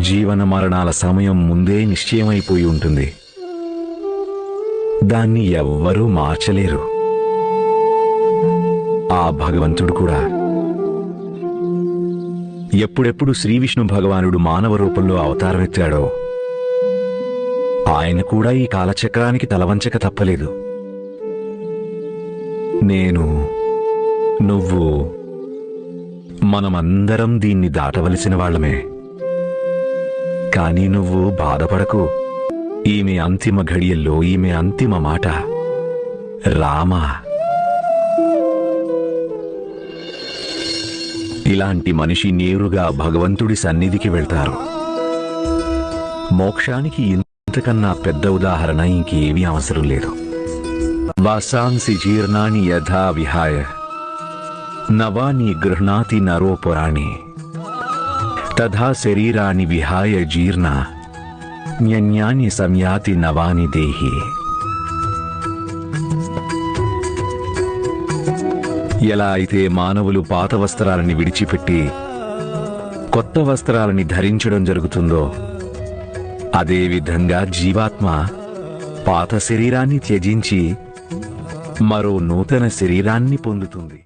జీవన మరణాల సమయం ముందే నిశ్చయమైపోయి ఉంటుంది. దాన్ని ఎవ్వరూ మార్చలేరు. ఆ భగవంతుడు కూడా. ఎప్పుడెప్పుడు శ్రీ విష్ణు భగవానుడు మానవ రూపంలో అవతారమెత్తాడో ఆయన కూడా ఈ కాలచక్రానికి తలవంచక తప్పలేదు. నేను నువ్వు మనమందరం దీన్ని దాటవలసిన వాళ్ళమే. కానీ నువ్వు బాధపడకు. ఈమె అంతిమ ఘడియల్లో ఈమె అంతిమ మాట. రామా. ఇలాంటి మనిషి నేరుగా భగవంతుడి సన్నిధికి వెళ్తారు. మోక్షానికి ఇంతకన్నా పెద్ద ఉదాహరణ ఇంకేమీ అవసరం లేదు. వాసాంసి జీర్ణాని యథా విహాయ. నవాని గృహ్ణాతి నరోపురాణి. తథా శరీరాన్ని విహాయ జీర్ణ న్యన్యాని సంయాతి నవాని దేహి. ఎలా అయితే మానవులు పాత వస్త్రాలని విడిచిపెట్టి కొత్త వస్త్రాలని ధరించడం జరుగుతుందో అదే విధంగా జీవాత్మ పాత శరీరాన్ని త్యజించి మరో నూతన శరీరాన్ని పొందుతుంది.